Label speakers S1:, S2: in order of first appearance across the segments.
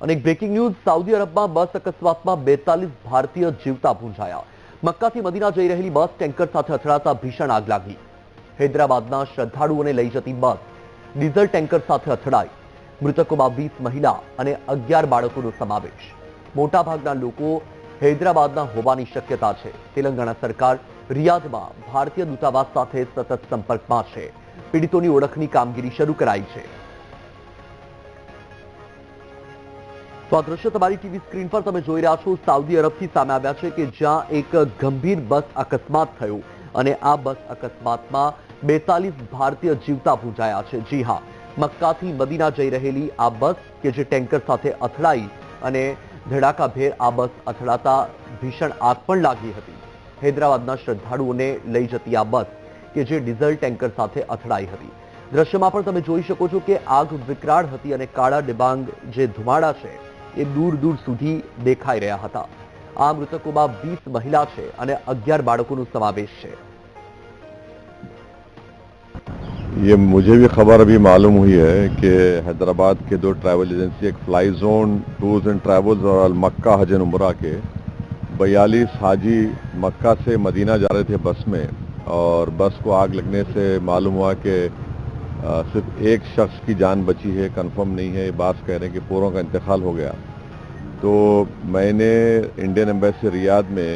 S1: અને breaking news Saudi અરબમાં bus અકસ્માતમાં બેતાલીસ ભારતીય જીવતા ભૂંજાયા. મક્કાથી મદીના જઈ રહેલી બસ ટેન્કર સાથે અથડાતા ભીષણ આગ લાગી. હૈદરાબાદના શ્રદ્ધાળુઓને લઈ જતી બસ ડીઝલ ટેન્કર સાથે અથડાઈ. મૃતકોમાં વીસ મહિલા અને અગિયાર બાળકોનો સમાવેશ. મોટાભાગના લોકો હૈદરાબાદના હોવાની શક્યતા છે. તેલંગાણા સરકાર રિયાદમાં ભારતીય દૂતાવાસ સાથે સતત સંપર્કમાં છે. પીડિતોની ઓળખની કામગીરી શરૂ કરાઈ છે. તો આ દ્રશ્ય તમારી ટીવી સ્ક્રીન પર તમે જોઈ રહ્યા છો, સાઉદી અરબથી સામે આવ્યા છે કે જ્યાં એક ગંભીર બસ અકસ્માત થયો અને આ બસ અકસ્માતમાં બેતાલીસ ભારતીય જીવતા ભૂંજાયા છે. જી હા, મક્કાથી મદીના જઈ રહેલી આ બસ કે જે ટેન્કર સાથે અથડાઈ અને ધડાકાભેર આ બસ અથડાતા ભીષણ આગ પણ લાગી હતી. હૈદરાબાદના શ્રદ્ધાળુઓને લઈ જતી આ બસ કે જે ડીઝલ ટેન્કર સાથે અથડાઈ હતી. દ્રશ્યમાં પણ તમે જોઈ શકો છો કે આગ વિકરાળ હતી અને કાળા ડિબાંગ જે ધુમાડા છે એ દૂર દૂર સુધી દેખાઈ રહ્યા હતા આ મૃતકોમાં વીસ મહિલા છે અને અગિયાર બાળકોનો સમાવેશ છે
S2: ये मुझे भी खबर अभी मालूम हुई है कि हैदराबाद के दो ट्रैवल एजेंसी एक fly zone tours and travels और अल मक्का हज एंड उमरा के बयालीस हाजी मक्का से मदीना जा रहे थे बस में और बस को आग लगने से मालूम हुआ कि अ, सिर्फ़ एक शख्स की जान बची है कंफर्म नहीं है ये बात कह रहे हैं कि पूरों का इंतकाल हो गया। तो मैंने इंडियन एम्बेसी रियाद में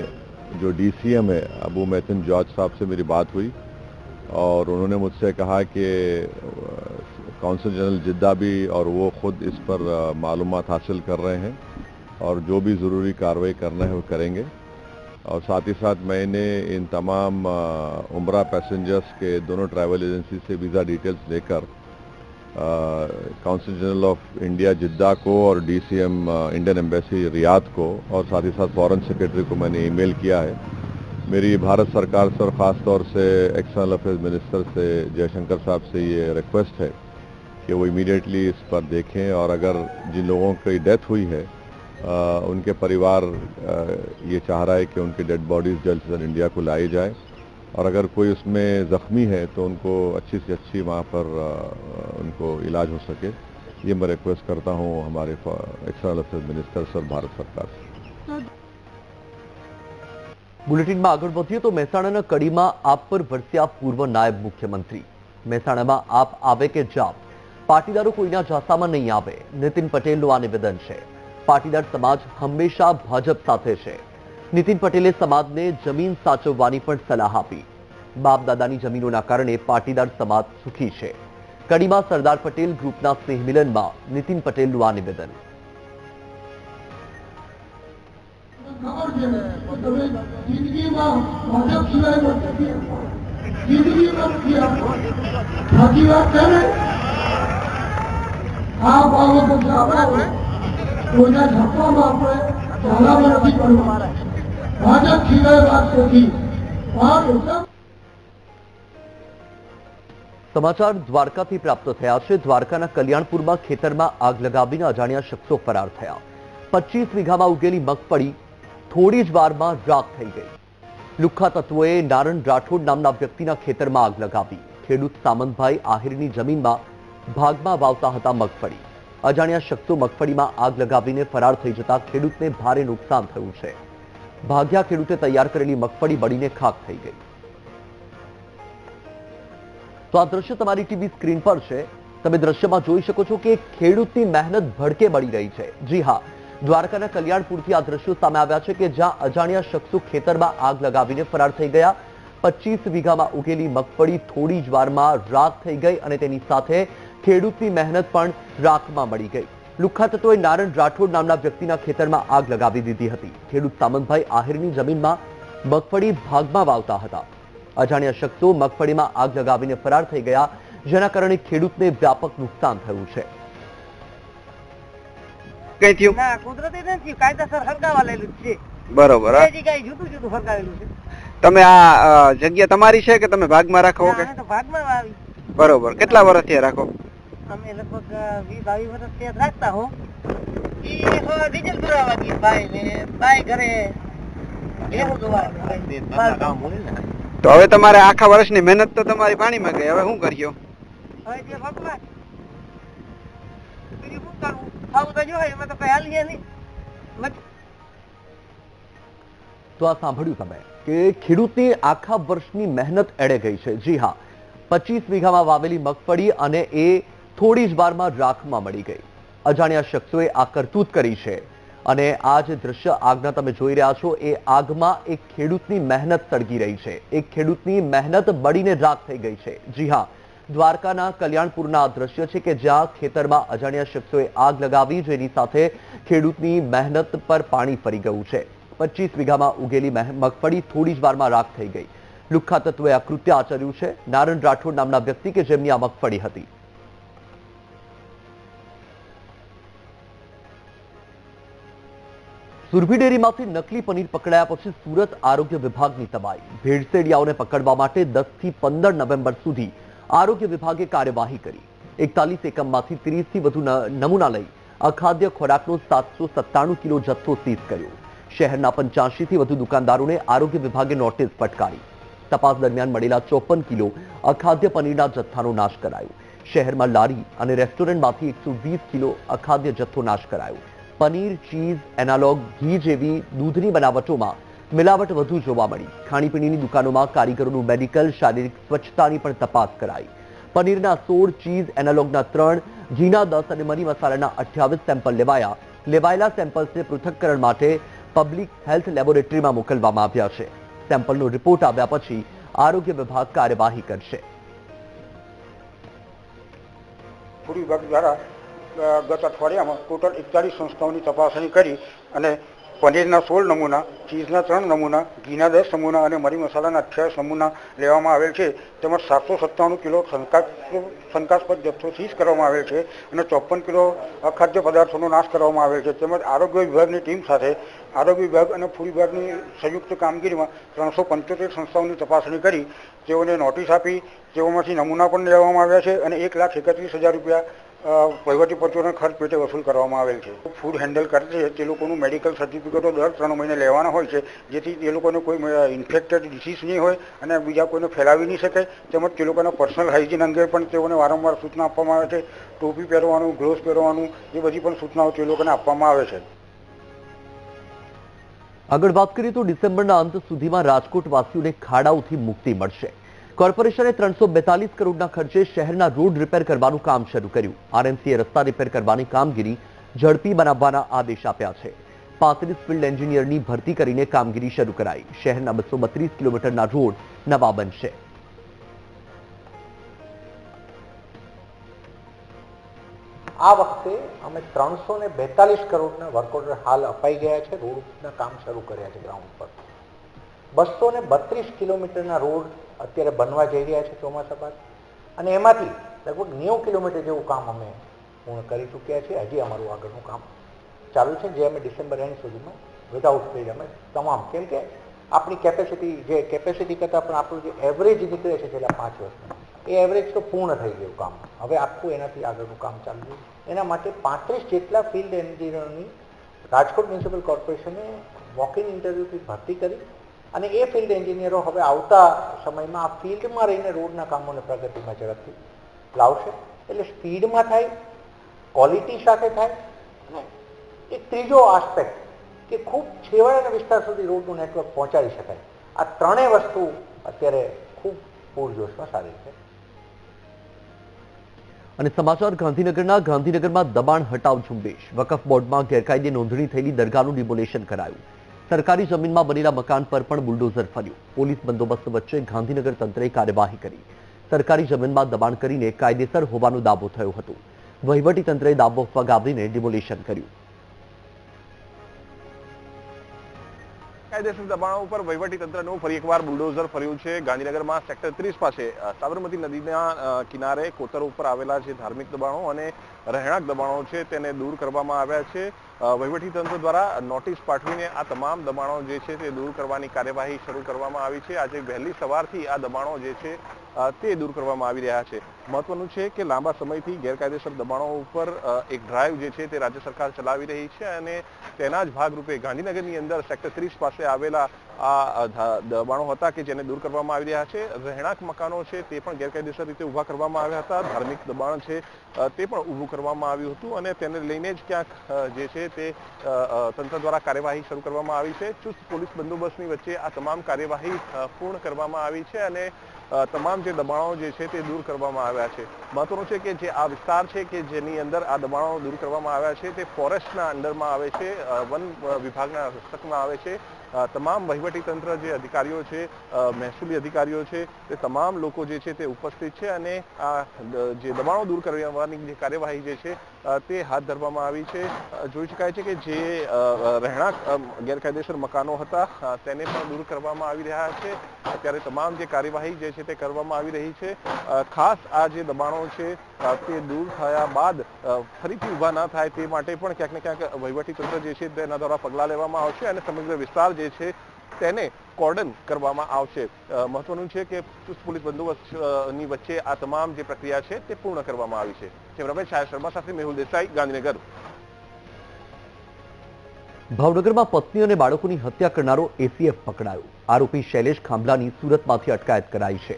S2: जो डीसीएम है अबू मैथिन जॉर्ज साहब से मेरी बात हुई और उन्होंने मुझसे कहा कि काउंसिल जनरल जिद्दा भी और वो खुद इस पर मालूम हासिल कर रहे हैं और जो भी ज़रूरी कार्रवाई करना है वो करेंगे। और साथ ही साथ मैंने इन तमाम उम्र पैसेंजर्स के दोनों ट्रैवल एजेंसी से वीज़ा डिटेल्स लेकर council general of India Jeddah को और डीसीएम इंडियन एम्बेसी रियाद को और साथ ही साथ फॉरेन सेक्रेटरी को मैंने ईमेल किया है। मेरी भारत सरकार से और ख़ास तौर से एक्सटर्नल अफेयर्स मिनिस्टर से जयशंकर साहब से ये रिक्वेस्ट है कि वो इमीडिएटली इस पर देखें और अगर जिन लोगों की डेथ हुई है उनके परिवार आ, ये चाह रहा है कि उनकी डेड बॉडीज़ जल्द से जल्द इंडिया को लाई जाए और अगर कोई उसमें ज़ख्मी है तो उनको अच्छी से अच्छी वहाँ पर आ, उनको इलाज हो सके ये मैं रिक्वेस्ट करता हूँ हमारे एक्सटर्नल अफेयर्स मिनिस्टर से और भारत सरकार से
S1: બુલેટિનમાં આગળ વધીએ તો મહેસાણાના કડીમાં આપ પર વરસ્યા પૂર્વ નાયબ મુખ્યમંત્રી મહેસાણામાં આપ આવે કે જાપ પાટીદારો કોઈના જાસામાં નહીં આવે નીતિન પટેલનું આ નિવેદન છે પાટીદાર સમાજ હંમેશા ભાજપ સાથે છે. નીતિન પટેલે સમાજને જમીન સાચવવાની પણ સલાહ આપી. બાપ દાદાની જમીનોના કારણે પાટીદાર સમાજ સુખી છે. કડીમાં સરદાર પટેલ ગ્રુપના સ્નેહમિલનમાં નીતિન પટેલનું આ નિવેદન.
S3: આ બાબતો આપણે કોઈના ધક્કામાં આપણે ચાલામાં નથી પડવા ભાજપ સિવાય વાત નથી
S1: સમાચાર દ્વારકાથી પ્રાપ્ત થયા છે. દ્વારકાના કલ્યાણપુરમાં ખેતરમાં આગ લગાવીને અજાણ્યા શખ્સો ફરાર થયા. પચીસ વીઘામાં ઉગેલી મગફળી થોડી જ વારમાં રાખ થઈ ગઈ. લુખ્ખા તત્વોએ નારણ રાઠોડ નામના વ્યક્તિના ખેતરમાં આગ લગાવી. ખેડૂત સામંતભાઈ આહિરની જમીનમાં ભાગમાં વાવતા હતા મગફળી. અજાણ્યા શખ્સો મગફળીમાં આગ લગાવીને ફરાર થઈ જતા ખેડૂતને ભારે નુકસાન થયું છે. ભાગ્યા ખેડૂતે તૈયાર કરેલી મગફળી બળીને ખાક થઈ ગઈ. તો આ દ્રશ્ય તમારી ટીવી સ્ક્રીન પર છે. તમે દ્રશ્યમાં જોઈ શકો છો કે ખેડૂતની મહેનત ભડકે બળી રહી છે. જી હા, દ્વારકાના કલ્યાણપુરથી આ દ્રશ્યો સામે આવ્યા છે કે જ્યાં અજાણ્યા શખ્સો ખેતરમાં આગ લગાવીને ફરાર થઈ ગયા. પચીસ વીઘામાં ઉગેલી મગફળી થોડી જ વારમાં રાખ થઈ ગઈ અને તેની સાથે ખેડૂતની મહેનત પણ રાખમાં મળી ગઈ. લુખ્ખા તત્વોએ નારણ રાઠોડ નામના વ્યક્તિના ખેતરમાં આગ લગાવી દીધી હતી. ખેડૂત સામંતભાઈ આહિરની જમીનમાં મગફળી ભાગમાં વાવતા હતા. અજાણ્યા શખ્સો મગફળીમાં આગ લગાવીને ફરાર થઈ ગયા જેના કારણે ખેડૂતને વ્યાપક નુકસાન થયું છે.
S4: કઈ થયું?
S5: ના કુદરતી નથી કાયદેસર હરગાવાલેલું છે.
S4: બરોબર
S5: બે જુદું જુદું હરગાવેલું છે.
S4: તમે આ જગ્યા તમારી છે કે તમે ભાગમાં રાખો કે
S5: ભાગમાં આવી
S4: બરોબર. કેટલા વર્ષથી રાખો?
S5: અમે લગભગ વીસ બાવીસ વર્ષ ત્યાં રાખતા હો. ઈ ડીઝલ પુરાવા ગઈ ભાઈ ને ભાઈ ઘરે એવું જોવા
S4: તો હવે તમારે આખા વર્ષની મહેનત તો તમારી પાણીમાં ગઈ. હવે શું કર્યો
S5: હવે જે ભગવાન બીજું શું કરવું? ખાવું તો જોઈએ એમાં તો કઈ હાલીએ નહીં.
S1: તો આ સાંભળ્યું તમે કે ખેડૂતની આખા વર્ષની મહેનત એડે ગઈ છે. જી હા. પચીસ વીઘામાં વાવેલી મગફળી અને એ થોડી જ વારમાં રાખમાં મળી ગઈ. અજાણ્યા શખ્સોએ આ કરતૂત કરી છે. અને આ જે દ્રશ્ય આગના તમે જોઈ રહ્યા છો, એ આગમાં એક ખેડૂતની મહેનત સળગી રહી છે. એક ખેડૂતની મહેનત બળીને રાખ થઈ ગઈ છે. જી હા, દ્વારકાના કલ્યાણપુરના આ દ્રશ્ય છે કે જ્યાં ખેતરમાં અજાણ્યા શખ્સોએ આગ લગાવી, જેની સાથે ખેડૂતની મહેનત પર પાણી ફરી ગયું છે. પચીસ વીઘામાં ઉગેલી મગફળી થોડી જ વારમાં રાખ થઈ ગઈ. લુખ્ખા તત્વોએ આ કૃત્ય આચર્યું છે. નારણ રાઠોડ નામના વ્યક્તિ કે જેમની આ મગફળી હતી. સુરભી ડેરીમાંથી નકલી પનીર પકડાયા પછી સુરત આરોગ્ય વિભાગની તબાઈ ભેળસેડિયાઓને પકડવા માટે દસથી પંદર નવેમ્બર સુધી આરોગ્ય વિભાગે કાર્યવાહી કરી. એકતાલીસ એકમમાંથી ત્રીસથી વધુ નમૂના લઈ અખાદ્ય ખોરાકનો સાતસો સત્તાણું કિલો જથ્થો સીઝ કર્યો. શહેરના પંચ્યાસીથી વધુ દુકાનદારોને આરોગ્ય વિભાગે નોટિસ ફટકારી. તપાસ દરમિયાન મળેલા ચોપન કિલો અખાદ્ય પનીરના જથ્થાનો નાશ કરાયો. શહેરમાં લારી અને રેસ્ટોરન્ટમાંથી એકસો કિલો અખાદ્ય જથ્થો નાશ કરાયો. પનીર, ચીઝ, એનાલોગ, ઘી જેવી દૂધની બનાવટોમાં મિલાવટ વધુ જોવા મળી. ખાણીપીણીની દુકાનોમાં કારીગરોનું મેડિકલ, શારીરિક સ્વચ્છતાની પણ તપાસ કરાઈ. પનીરના સોળ, ચીઝ, એનાલોગના ત્રણ, ઘીના દસ અને મરી મસાલાના અઠ્યાવીસ સેમ્પલ લેવાયા. લેવાયેલા સેમ્પલ્સને પૃથક્કરણ માટે પબ્લિક હેલ્થ લેબોરેટરીમાં મોકલવામાં આવ્યા છે. સેમ્પલનો રિપોર્ટ આવ્યા પછી આરોગ્ય વિભાગ કાર્યવાહી કરશે
S6: ફૂડ વિભાગ દ્વારા ગત અઠવાડિયામાં ટોટલ એકતાલીસ સંસ્થાઓની તપાસણી કરી અને પનીરના સોળ નમૂના ચીઝના ત્રણ નમૂના ઘીના દસ નમૂના અને મરી મસાલાના અઠ્યાવીસ નમૂના લેવામાં આવેલ છે. તેમજ સાતસો સત્તાણું કિલો શંકાસ્પદ જથ્થો સીઝ કરવામાં આવેલ છે અને ચોપન કિલો અખાદ્ય પદાર્થોનો નાશ કરવામાં આવેલ છે. તેમજ આરોગ્ય વિભાગની ટીમ સાથે આરોગ્ય વિભાગ અને ફૂડ વિભાગની સંયુક્ત કામગીરીમાં ત્રણસો પંચોતેર સંસ્થાઓની તપાસણી કરી, તેઓને નોટિસ આપી, તેઓમાંથી નમૂના પણ લેવામાં આવ્યા છે અને એક લાખ એકત્રીસ હજાર રૂપિયા વહીવટી પત્રોના ખર્ચ પેટે વસૂલ કરવામાં આવેલ છે. ફૂડ હેન્ડલ કરે છે તે લોકોનું મેડિકલ સર્ટિફિકેટો દર ત્રણ મહિને લેવાના હોય છે, જેથી તે લોકોને કોઈ ઇન્ફેક્ટેડ ડિસીઝ નહીં હોય અને બીજા કોઈને ફેલાવી નહીં શકે. તેમજ તે લોકોના પર્સનલ હાઇજીન અંગે પણ તેઓને વારંવાર સૂચના આપવામાં આવે છે. ટોપી પહેરવાનું ગ્લોવ્સ પહેરવાનું, એ બધી પણ સૂચનાઓ તે લોકોને આપવામાં આવે છે.
S1: આગળ વાત કરીએ તો ડિસેમ્બરના અંત સુધીમાં રાજકોટવાસીઓને ખાડાઓથી મુક્તિ મળશે. કોર્પોરેશને ત્રણસો બેતાલીસ કરોડના ખર્ચે શહેરના રોડ રિપેર કરવાનું કામ શરૂ કર્યું. આરએમસીએ રસ્તા રિપેર કરવાની કામગીરી ઝડપી બનાવવાના આદેશ આપ્યા છે. પાંત્રીસ ફિલ્ડ એન્જિનિયરની ભરતી કરીને કામગીરી શરૂ કરાઈ. શહેરના બસો કિલોમીટરના રોડ નવા બનશે.
S7: આ વખતે અમે ત્રણસો ને બેતાલીસ કરોડના વર્ક ઓર્ડર હાલ અપાઈ ગયા છે. રોડના કામ શરૂ કર્યા છે ગ્રાઉન્ડ પર. બસો ને બત્રીસ કિલોમીટરના રોડ અત્યારે બનવા જઈ રહ્યા છે ચોમાસા બાદ અને એમાંથી લગભગ નેવું કિલોમીટર જેવું કામ અમે પૂર્ણ કરી ચૂક્યા છીએ. હજી અમારું આગળનું કામ ચાલુ છે, જે અમે ડિસેમ્બર એન્ડ સુધીમાં વિધાઉટ પેડ અમે તમામ, કેમ કે આપણી કેપેસિટી જે કેપેસિટી કરતાં પણ આપણું જે એવરેજ નીકળે છે છેલ્લા પાંચ વર્ષમાં એ એવરેજ તો પૂર્ણ થઈ ગયું કામ. હવે આખું એનાથી આગળનું કામ ચાલુ એના માટે પાંત્રીસ જેટલા ફિલ્ડ એન્જિનિયરોની રાજકોટ મ્યુનિસિપલ કોર્પોરેશને વોક ઇન ઇન્ટરવ્યુથી ભરતી કરી અને એ ફિલ્ડ એન્જિનિયરો હવે આવતા સમયમાં આ ફિલ્ડમાં રહીને રોડના કામોને પ્રગતિમાં ઝડપથી લાવશે. એટલે સ્પીડમાં થાય ક્વોલિટી સાથે થાય અને એક ત્રીજો આસ્પેક્ટ કે ખૂબ છેવાડાના વિસ્તાર સુધી રોડનું નેટવર્ક પહોંચાડી શકાય. આ ત્રણેય વસ્તુ અત્યારે ખૂબ પૂરજોશમાં સારી છે
S1: અને સમાચાર, ગાંધીનગરના ગાંધીનગરમાં દબાણ હટાવ ઝુંબેશ. વકફ બોર્ડમાં ગેરકાયદે નોંધણી થયેલી દરગાહનું ડિમોલેશન કરાયું. સરકારી જમીનમાં બનેલા મકાન પર પણ બુલડોઝર ફર્યું. પોલીસ બંદોબસ્ત વચ્ચે ગાંધીનગર તંત્રે કાર્યવાહી કરી. સરકારી જમીનમાં દબાણ કરીને કાયદેસર હોવાનો દાવો થયો હતો. વહીવટી તંત્રએ દાવો ફગાવીને ડિમોલેશન કર્યું.
S8: કાયદેસર દબાણો ઉપર વહીવટી તંત્રનું ફરી એકવાર બુલડોઝર ફર્યું છે. ગાંધીનગરમાં સેક્ટર ત્રીસ પાસે સાબરમતી નદીના કિનારે કોતર ઉપર આવેલા જે ધાર્મિક દબાણો અને રહેણાંક દબાણો છે તેને દૂર કરવામાં આવ્યા છે. વહીવટી તંત્ર દ્વારા નોટિસ પાઠવીને આ તમામ દબાણો જે છે તે દૂર કરવાની કાર્યવાહી શરૂ કરવામાં આવી છે. આજે વહેલી સવારથી આ દબાણો જે છે તે દૂર કરવામાં આવી રહ્યા છે. મહત્વનું છે કે લાંબા સમયથી ગેરકાયદેસર દબાણો ઉપર એક ડ્રાઈવ જે છે તે રાજ્ય સરકાર ચલાવી રહી છે અને તેના જ ભાગરૂપે ગાંધીનગરની અંદર સેક્ટર ત્રીસ પાસે આવેલા આ દબાણો હતા કે જેને દૂર કરવામાં આવી રહ્યા છે. રહેણાંક મકાનો છે તે પણ ગેરકાયદેસર રીતે ઊભા કરવામાં આવ્યા હતા. ધાર્મિક દબાણ છે તે પણ ઊભું કરવામાં આવ્યું હતું અને તેને લઈને જ ક્યાંક જે છે તે તંત્ર દ્વારા કાર્યવાહી શરૂ કરવામાં આવી છે. ચુસ્ત પોલીસ બંદોબસ્તની વચ્ચે આ તમામ કાર્યવાહી પૂર્ણ કરવામાં આવી છે અને તમામ જે દબાણો જે છે તે દૂર કરવામાં આવ્યા છે. મહત્વનું છે કે જે આ વિસ્તાર છે કે જેની અંદર આ દબાણો દૂર કરવામાં આવ્યા છે તે ફોરેસ્ટના અંડરમાં આવે છે વન વિભાગના હસ્તકમાં આવે છે. તમામ વહીવટી તંત્ર જે અધિકારીઓ છે મહેસૂલી અધિકારીઓ છે, તે તમામ લોકો જે છે તે ઉપસ્થિત છે અને આ જે દબાણો દૂર કરવાની જે કાર્યવાહી જે છે તે હાથ ધરવામાં આવી છે. જોઈ શકાય છે કે જે રહેણાંક ગેરકાયદેસર મકાનો હતા તેને પણ દૂર કરવામાં આવી રહ્યા છે. અત્યારે તમામ જે કાર્યવાહી જે છે તે કરવામાં આવી રહી છે. ખાસ આ જે દબાણો છે તે દૂર થયા બાદ ફરીથી ઊભા ના થાય તે માટે પણ ક્યાંક ને ક્યાંક વહીવટી તંત્ર જે છે તેના દ્વારા પગલાં લેવામાં આવશે અને સમગ્ર વિસ્તાર જે છે તેને કોર્ડન કરવામાં આવશે. મહત્વનું છે કે ચુસ્ત પોલીસ બંદોબસ્તની વચ્ચે આ તમામ જે પ્રક્રિયા છે તે પૂર્ણ કરવામાં આવી છે. કેમેરામેન છાયા શર્મા સાથે મેહુલ દેસાઈ, ગાંધીનગર.
S1: ભાવનગરમાં પત્ની અને બાળકોની હત્યા કરનારો એસીએફ પકડાયો. આરોપી શૈલેષ ખાંભલાની સુરતમાંથી અટકાયત કરાઈ છે.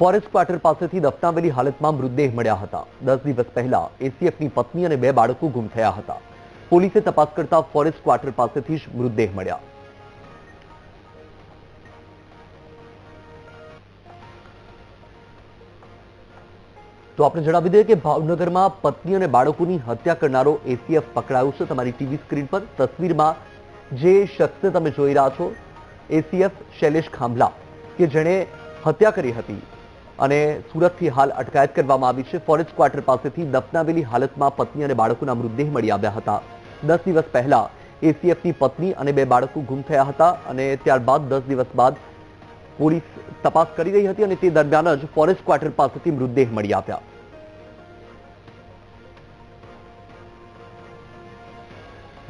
S1: ફોરેસ્ટ ક્વાર્ટર પાસેથી દફનાવેલી હાલતમાં મૃતદેહ મળ્યા હતા. દસ દિવસ પહેલા એસીએફની પત્ની અને બે બાળકો ગુમ થયા હતા. પોલીસે તપાસ કરતા ફોરેસ્ટ ક્વાર્ટર પાસેથી જ મૃતદેહ મળ્યા. તો આપણે જણાવી દઈએ કે ભાવનગરમાં પત્ની અને બાળકોની હત્યા કરનારો એસીએફ પકડાયો છે. તમારી ટીવી સ્ક્રીન પર તસવીરમાં જે શખ્સને તમે જોઈ રહ્યા છો, એસીએફ શૈલેષ ખાંભલા, કે જેણે હત્યા કરી હતી. અને સુરતથી હાલ અટકાયત કરવામાં આવી છે. ફોરેસ્ટ ક્વાર્ટર પાસેથી દફનાવેલી હાલતમાં પત્ની અને બાળકોના મૃતદેહ મળી આવ્યા હતા. દસ દિવસ પહેલા એસીએફની પત્ની અને બે બાળકો ગુમ થયા હતા અને ત્યારબાદ દસ દિવસ બાદ પોલીસ તપાસ કરી રહી હતી અને તે દરમિયાન જ ફોરેસ્ટ ક્વાર્ટર પાસેથી મૃતદેહ મળી આવ્યા.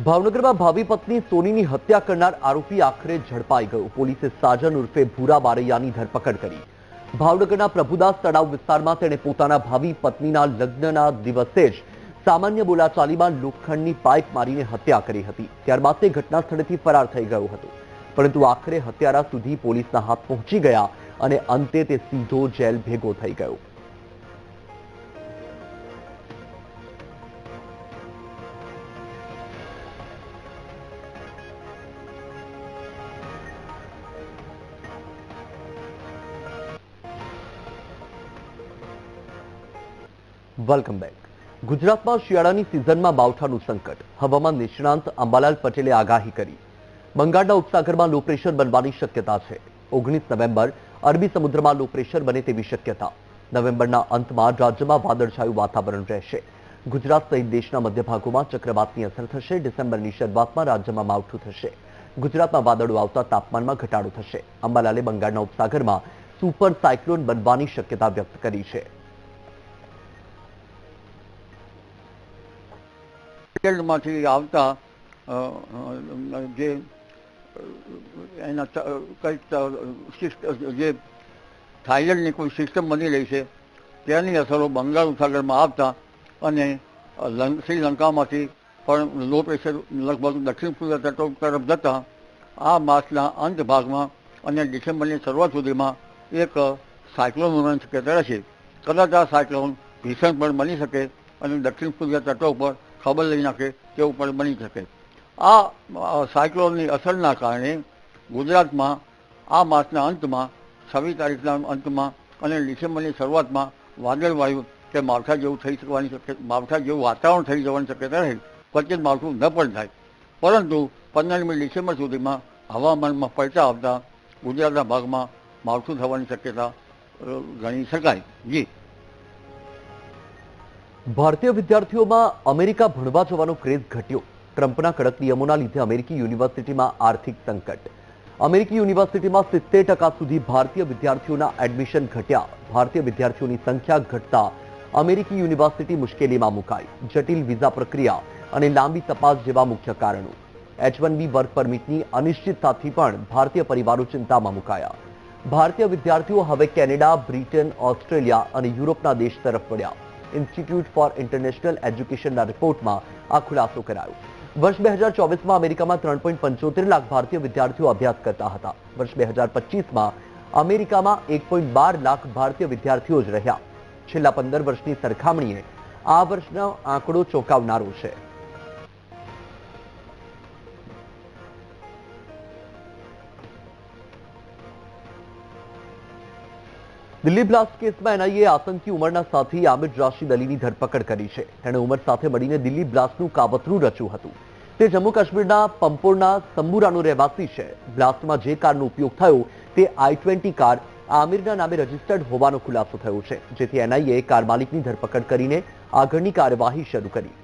S1: ભાવનગરમાં ભાવિ પત્ની સોનીની હત્યા કરનાર આરોપી આખરે ઝડપાઈ ગયો. પોલીસે સાજન ઉર્ફે ભૂરા બારૈયાની ધરપકડ કરી. ભાવનગરના પ્રભુદાસ તળાવ વિસ્તારમાં તેણે પોતાના ભાવિ પત્નીના લગ્નના દિવસે જ સામાન્ય બોલાચાલીમાં લોખંડની પાઇપ મારીને હત્યા કરી હતી. ત્યારબાદ તે ઘટના સ્થળેથી ફરાર થઈ ગયો હતો. પરંતુ આખરે હત્યારા સુધી પોલીસના હાથ પહોંચી ગયા અને અંતે તે સીધો જેલ ભેગો થઈ ગયો. Welcome back. ગુજરાતમાં શિયાળાની સિઝનમાં માવઠાનું સંકટ. હવામાન નિષ્ણાંત અંબાલાલ પટેલે આગાહી કરી. બંગાળના ઉપસાગરમાં લો પ્રેશર બનવાની શક્યતા છે. ઓગણીસ નવેમ્બર, અરબી સમુદ્રમાં લો પ્રેશર બને તેવી શક્યતા. નવેમ્બરના અંતમાં રાજ્યમાં વાદળછાયું વાતાવરણ રહેશે. ગુજરાત સહિત દેશના મધ્ય ભાગોમાં ચક્રવાતની અસર થશે. ડિસેમ્બરની શરૂઆતમાં રાજ્યમાં માવઠું થશે. ગુજરાતમાં વાદળો આવતા તાપમાનમાં ઘટાડો થશે. અંબાલાલે બંગાળના ઉપસાગરમાં સુપર સાયક્લોન બનવાની શક્યતા વ્યક્ત કરી છે.
S9: ફિલ્ડમાંથી આવતા જે, એના કંઈક જે થાઇલેન્ડની કોઈ સિસ્ટમ બની રહી છે, તેની અસરો બંગાળ ઉપસાગરમાં આવતા અને શ્રીલંકામાંથી પણ લો પ્રેશર લગભગ દક્ષિણ પૂર્વ તટો તરફ જતા, આ માસના અંત ભાગમાં અને ડિસેમ્બરની શરૂઆત સુધીમાં એક સાયક્લોન બનવાની શક્યતા રહેશે કદાચ આ સાયક્લોન ભીષણ પણ બની શકે અને દક્ષિણ પૂર્વીય તટો ઉપર ખબર લઈ નાખે તેવું પણ બની શકે. આ સાયક્લોનની અસરના કારણે ગુજરાતમાં આ માસના અંતમાં, છવ્વીસ તારીખના અંતમાં અને ડિસેમ્બરની શરૂઆતમાં વાદળવાયુ કે માવઠા જેવું થઈ શકવાની શક્યતા માવઠા જેવું વાતાવરણ થઈ જવાની શક્યતા રહે વચ્ચે માવઠું ન પણ થાય. પરંતુ પંદરમી ડિસેમ્બર સુધીમાં હવામાનમાં પલટા આવતા ગુજરાતના ભાગમાં માવઠું થવાની શક્યતા ગણી શકાય. જી.
S1: ભારતીય વિદ્યાર્થીઓમાં અમેરિકા ભણવા જવાનો ક્રેઝ ઘટ્યો. ટ્રમ્પના કડક નિયમોના લીધે અમેરિકી યુનિવર્સિટીમાં આર્થિક સંકટ. અમેરિકી યુનિવર્સિટીમાં સિત્તેર ટકા સુધી ભારતીય વિદ્યાર્થીઓના એડમિશન ઘટ્યા. ભારતીય વિદ્યાર્થીઓની સંખ્યા ઘટતા અમેરિકી યુનિવર્સિટી મુશ્કેલીમાં મુકાઈ. જટિલ વિઝા પ્રક્રિયા અને લાંબી તપાસ જેવા મુખ્ય કારણો. એચ વન બી વર્ક પરમિટની અનિશ્ચિતતાથી પણ ભારતીય પરિવારો ચિંતામાં મુકાયા. ભારતીય વિદ્યાર્થીઓ હવે કેનેડા, બ્રિટન, ઓસ્ટ્રેલિયા અને યુરોપના દેશ તરફ વળ્યા. ઇન્સ્ટિટ્યૂટ ફોર ઇન્ટરનેશનલ એજ્યુકેશનના રિપોર્ટમાં આ ખુલાસો કરાયો. વર્ષ બે હજાર ચોવીસમાં અમેરિકામાં ત્રણ પોઈન્ટ પંચોતેર લાખ ભારતીય વિદ્યાર્થીઓ અભ્યાસ કરતા હતા. વર્ષ બે હજાર પચીસમાં અમેરિકામાં એક પોઈન્ટ બાર લાખ ભારતીય વિદ્યાર્થીઓ જ રહ્યા. છેલ્લા પંદર વર્ષની સરખામણીએ આ વર્ષનો આંકડો ચોંકાવનારો છે. દિલ્હી બ્લાસ્ટ કેસમાં એનઆઈએ આતંકી ઉમરના સાથી આમિર રાશિદ અલીની ધરપકડ કરી છે. તેણે ઉમર સાથે મળીને દિલ્હી બ્લાસ્ટનું કાવતરું રચ્યું હતું. તે જમ્મુ કાશ્મીરના પંપોરના સંબુરાનો રહેવાસી છે. બ્લાસ્ટમાં જે કારનો ઉપયોગ થયો તે આઈ ટ્વેન્ટી કાર આમિરના નામે રજીસ્ટર્ડ હોવાનો ખુલાસો થયો છે, જેથી એનઆઈએ કાર માલિકની ધરપકડ કરીને આગળની કાર્યવાહી શરૂ કરી.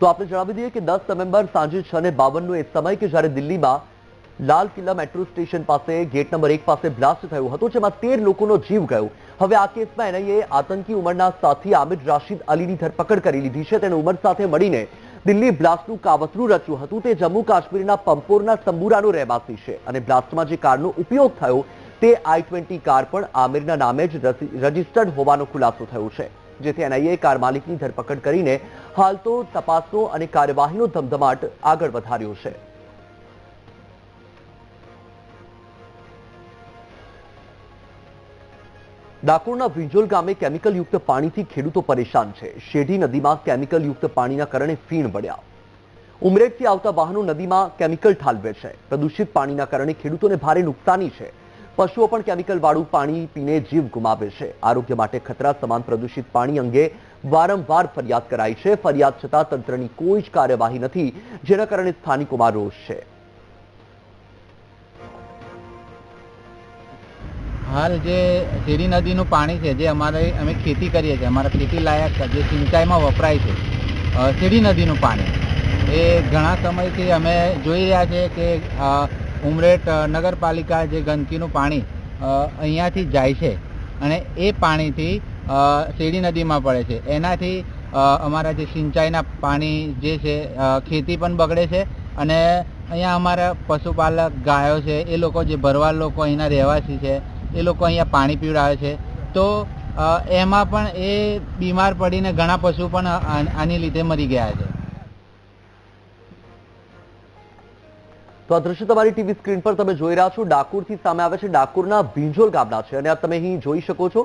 S1: તો આપણે જણાવી દઈએ કે દસ નવેમ્બર સાંજે છ ને બાવનનો એ સમય કે જ્યારે દિલ્હીમાં લાલ કિલ્લા મેટ્રો સ્ટેશન પાસે ગેટ નંબર એક પાસે બ્લાસ્ટ થયો હતો, જેમાં તેર લોકોનો જીવ ગયો. હવે આ કેસમાં એનઆઈએ આતંકી ઉમરના સાથી આમિર રાશિદ અલીની ધરપકડ કરી લીધી છે. તેને ઉમર સાથે મળીને દિલ્હી બ્લાસ્ટનું કાવતરું રચ્યું હતું. તે જમ્મુ કાશ્મીરના પંપોરના સંબુરાનો રહેવાસી છે અને બ્લાસ્ટમાં જે કારનો ઉપયોગ થયો તે આઈ ટ્વેન્ટી કાર પણ આમિરના નામે જ રજીસ્ટર્ડ હોવાનો ખુલાસો થયો છે, જેથી એનઆઈએ કાર માલિકની ધરપકડ કરીને હાલ તો તપાસનો અને કાર્યવાહીનો ધમધમાટ આગળ વધાર્યો છે. ડાકોરના વિંજોલ ગામે કેમિકલયુક્ત પાણીથી ખેડૂતો પરેશાન છે. શેઢી નદીમાં કેમિકલયુક્ત પાણીના કારણે ફીણ વળ્યા. ઉમરેઠથી આવતા વાહનો નદીમાં કેમિકલ ઠાલવે છે. પ્રદૂષિત પાણીના કારણે ખેડૂતોને ભારે નુકસાની છે. પશુઓ પણ કેમિકલ વાળું પાણી પીને જીવ ગુમાવે છે. આરોગ્ય માટે ખતરા સમાન પ્રદૂષિત પાણી અંગે વારંવાર ફરિયાદ કરાઈ છે. ફરિયાદ છતાં તંત્રની કોઈ જ કાર્યવાહી નથી, જેના કારણે સ્થાનિકોમાં રોષ છે.
S10: હાલ જે શેરી નદીનું પાણી છે, જે અમારે અમે ખેતી કરીએ છીએ, અમારા ખેતી લાયક જે સિંચાઈમાં વપરાય છે શેરી નદીનું પાણી. એ ઘણા સમયથી અમે જોઈ રહ્યા છીએ કે ઉમરેટ નગરપાલિકા જે ગંદકીનું પાણી અહીંયાથી જાય છે અને એ પાણીથી શેરી નદીમાં પડે છે. એનાથી અમારા જે સિંચાઈના પાણી જે છે ખેતી પણ બગડે છે અને અહીંયા અમારા પશુપાલક ગાયો છે, એ લોકો જે ભરવાડ લોકો અહીંના રહેવાસી છે એ લોકો અહીંયા પાણી પીવડાવે છે. તો એમાં પણ એ બીમાર પડીને ઘણા પશુ પણ આની લીધે મરી ગયા છે.
S1: તો આ દ્રશ્ય તમારી ટીવી સ્ક્રીન પર તમે જોઈ રહ્યા છો. ડાકોરથી સામે આવે છે ડાકોરના ભીંજોલ ગામના છે અને આ તમે અહીં જોઈ શકો છો.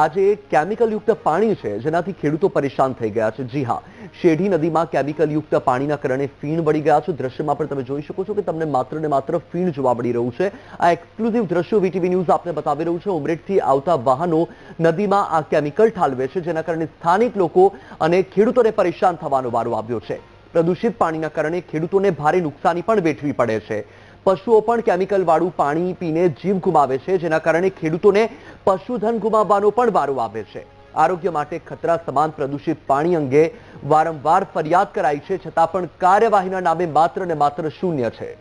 S1: આ જે કેમિકલયુક્ત પાણી છે જેનાથી ખેડૂતો પરેશાન થઈ ગયા છે. જી હા, શેઢી નદીમાં કેમિકલયુક્ત પાણીના કારણે ફીણ વળી ગયા છે. દ્રશ્યમાં પણ તમે જોઈ શકો છો કે તમને માત્ર ને માત્ર ફીણ જોવા મળી રહ્યું છે. આ એક્સક્લુઝિવ દ્રશ્યો વીટીવી ન્યૂઝ આપને બતાવી રહ્યું છે. ઉમરેઠથી આવતા વાહનો નદીમાં આ કેમિકલ ઠાલવે છે, જેના કારણે સ્થાનિક લોકો અને ખેડૂતોને પરેશાન થવાનો વારો આવ્યો છે. પ્રદૂષિત પાણીના કારણે ખેડૂતોને ભારે નુકસાની પણ વેઠવી પડે છે. પશુઓ પણ કેમિકલ વાળું પાણી પીને જીવ ગુમાવે છે, જેના કારણે ખેડૂતોને પશુધન ગુમાવવાનો પણ વારો આવે છે. આરોગ્ય માટે ખતરા સમાન પ્રદૂષિત પાણી અંગે વારંવાર ફરિયાદ કરાઈ છે, છતાં પણ કાર્યવાહીના નામે માત્ર ને માત્ર શૂન્ય છે.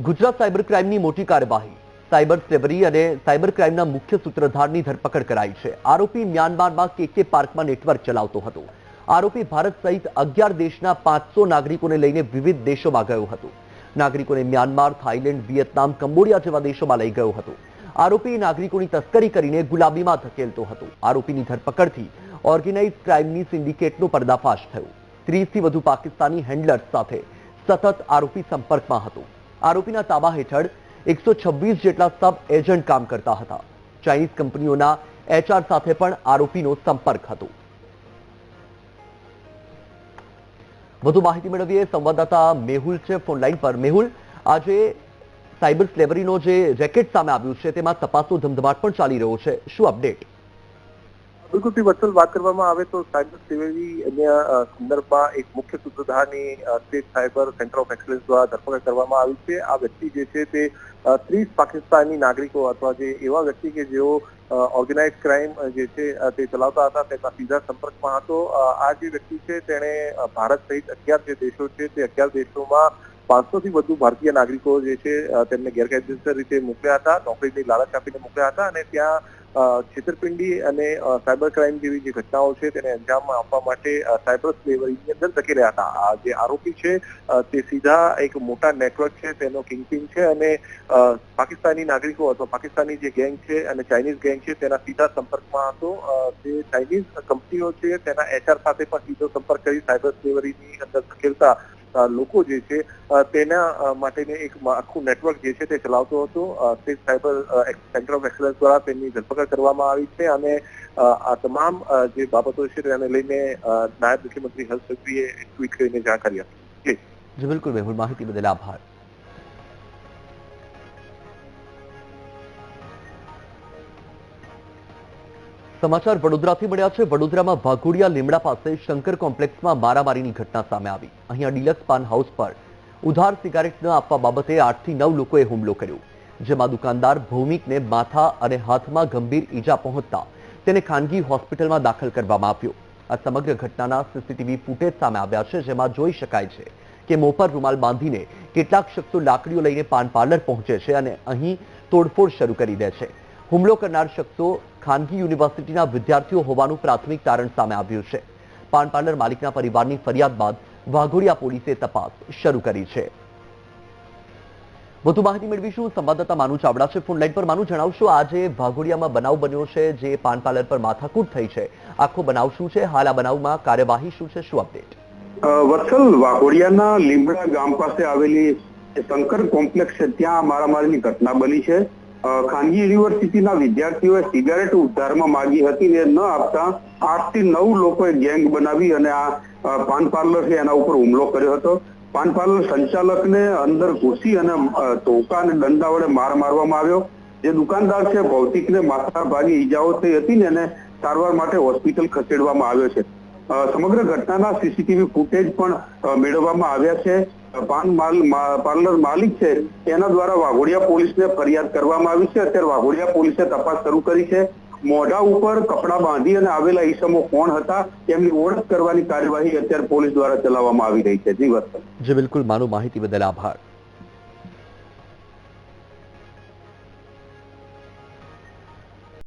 S1: ગુજરાત સાયબર ક્રાઇમની મોટી કાર્યવાહી. સાયબર સ્લેવરી અને સાયબર ક્રાઇમના મુખ્ય સૂત્રધારની ધરપકડ કરાઈ છે. આરોપી મ્યાનમારમાં કેકે પાર્કમાં નેટવર્ક ચલાવતો હતો. આરોપી ભારત સહિત અગિયાર દેશના પાંચસો નાગરિકોને લઈને વિવિધ દેશોમાં ગયો હતો. નાગરિકોને મ્યાનમાર, થાઇલેન્ડ, વિયેતનામ, કંબોડિયા જેવા દેશોમાં લઈ ગયો હતો. આરોપી નાગરિકોની તસ્કરી કરીને ગુલાબીમાં ધકેલતો હતો. આરોપીની ધરપકડથી ઓર્ગેનાઇઝ ક્રાઇમની સિન્ડિકેટનો પર્દાફાશ થયો. ત્રીસથી વધુ પાકિસ્તાની હેન્ડલર્સ સાથે સતત આરોપી સંપર્કમાં હતો. આરોપીના તાબા હેઠળ એકસો છવ્વીસ જેટલા સબ એજન્ટ કામ કરતા હતા. ચાઇનીઝ કંપનીઓના એચઆર સાથે પણ આરોપીનો સંપર્ક હતો. વધુ માહિતી મેળવીએ, સંવાદદાતા મેહુલ છે ફોન લાઈન પર. મેહુલ, આજે સાયબર સ્લેવરીનો જે રેકેટ સામે આવ્યું છે તેમાં તપાસનો ધમધમાટ પણ ચાલી રહ્યો છે. શું અપડેટ?
S11: બિલકુલ વત્સલ વાત કરવામાં આવે તો સાયબર સિક્યુરિટી અહીંયા સંદર્ભમાં એક મુખ્ય સૂત્રધારની state cyber centre of excellence દ્વારા ધરપકડ કરવામાં આવી છે. આ વ્યક્તિ જે છે તે ત્રીસ પાકિસ્તાની નાગરિકો અથવા જે એવા વ્યક્તિ કે જેઓ ઓર્ગેનાઇઝ ક્રાઇમ જે છે તે ચલાવતા હતા તેના સીધા સંપર્કમાં હતો. આ જે વ્યક્તિ છે તેણે ભારત સહિત અગિયાર જે દેશો છે તે અગિયાર દેશોમાં પાંચસો થી વધુ ભારતીય નાગરિકો જે છે તેમને ગેરકાયદેસર રીતે મોકલ્યા હતા, નોકરીની લાલચ આપીને મોકલ્યા હતા અને ત્યાં છેતરપિંડી અને સાયબર ક્રાઇમ જેવી જે ઘટનાઓ છે તેને અંજામ આપવા માટે સાયબર સ્લેવરીની અંદર ધકેલ્યા હતા. આ જે આરોપી છે તે સીધા એક મોટા નેટવર્ક છે, તેનો કિંગપિન છે અને પાકિસ્તાની નાગરિકો અથવા પાકિસ્તાની જે ગેંગ છે અને ચાઇનીઝ ગેંગ છે તેના સીધા સંપર્કમાં હતો. જે ચાઇનીઝ કંપનીઓ છે તેના એચઆર સાથે પણ સીધો સંપર્ક કરી સાયબર સ્લેવરીની અંદર ધકેલતા લોકો જે છે તેના માટેને એક આખું નેટવર્ક જે છે તે ચલાવતો હતો. તે સાયબર સેન્ટર ઓફ એક્સલન્સ દ્વારા તેમની ધરપકડ કરવામાં આવી છે અને આ તમામ જે બાબતો છે તેને લઈને નાયબ મુખ્યમંત્રી હર્ષ સંઘવીએ ટ્વીટ કરીને જાણ કરી હતી
S1: જી, બિલકુલ મેહુલ માહિતી બદલ આભાર. સમાચાર વડોદરાથી મળ્યા છે. વડોદરામાં ભાગોડિયા લીમડા પાસે શંકર કોમ્પ્લેક્સમાં મારામારીની ઘટના સામે આવી. અહીંયા ડીલક્સ પાન હાઉસ પર ઉધાર સિગારેટ ન આપવા બાબતે આઠથી નવ લોકોએ હુમલો કર્યો. જેમાં દુકાનદાર ભૌમિકને માથા અને હાથમાં ગંભીર ઈજા પહોંચતા તેને ખાનગી હોસ્પિટલમાં દાખલ કરવામાં આવ્યો. આ સમગ્ર ઘટનાના સીસીટીવી ફૂટેજ સામે આવ્યા છે, જેમાં જોઈ શકાય છે કે મોપર રૂમાલ બાંધીને કેટલાક શખ્સો લાકડીઓ લઈને પાન પાર્લર પહોંચે છે અને અહીં તોડફોડ શરૂ કરી દે છે. હુમલો કરનાર શખ્સો ખાનગી યુનિવર્સિટીના વિદ્યાર્થીઓ હોવાનું પ્રાથમિક તારણ સામે આવ્યું છે. પાન પાર્લર માલિકના પરિવારની ફરિયાદ બાદ વાઘોડિયા પોલીસે તપાસ શરૂ કરી છે. વધુ માહિતી મેળવીશું. સંવાદદાતા માનુ ચાવડા છે. ફોનલાઈન પર માનુ, જણાવશો આજે વાઘોડિયામાં બનાવ બન્યો છે, જે પાન પાર્લર પર માથાકૂટ થઈ છે. આખો બનાવ શું છે? હાલ આ બનાવમાં કાર્યવાહી શું છે? શું અપડેટ?
S12: વત્સલ વાઘોડિયાના લીમડા ગામ પાસે આવેલી શંકર કોમ્પ્લેક્સ છે. ત્યાં મારામારીની ઘટના બની છે. ખાનગી યુનિવર્સિટીના વિદ્યાર્થીઓએ સિગારેટ ઉદ્ધારમાં માગી હતી ને ન આપતા આઠથી નવ લોકોએ ગેંગ બનાવી અને આ પાન પાર્લર છે એના ઉપર હુમલો કર્યો હતો. પાન પાર્લર સંચાલકને અંદર ઘૂસી અને ટોકા અને દંડા વડે માર મારવામાં આવ્યો. જે દુકાનદાર છે ભૌતિકને માથા ભાગે ઈજાઓ થઈ હતી ને એને સારવાર માટે હોસ્પિટલ ખસેડવામાં આવ્યો છે. સમગ્ર ઘટનાના સીસીટીવી ફૂટેજ પણ મેળવવામાં આવ્યા છે. પાન પાર્લર માલિક છે એના દ્વારા વાઘોડિયા પોલીસને ફરિયાદ કરવામાં આવી છે. અત્યારે વાઘોડિયા પોલીસે તપાસ શરૂ કરી છે. મોઢા ઉપર કપડા બાંધી અને આવેલા ઈસમો કોણ હતા એમની ઓળખ કરવાની કાર્યવાહી અત્યારે પોલીસ દ્વારા ચલાવવામાં આવી રહી છે. જી વત્સલ
S1: જી, બિલકુલ. માનુ માહિતી બદલ આભાર.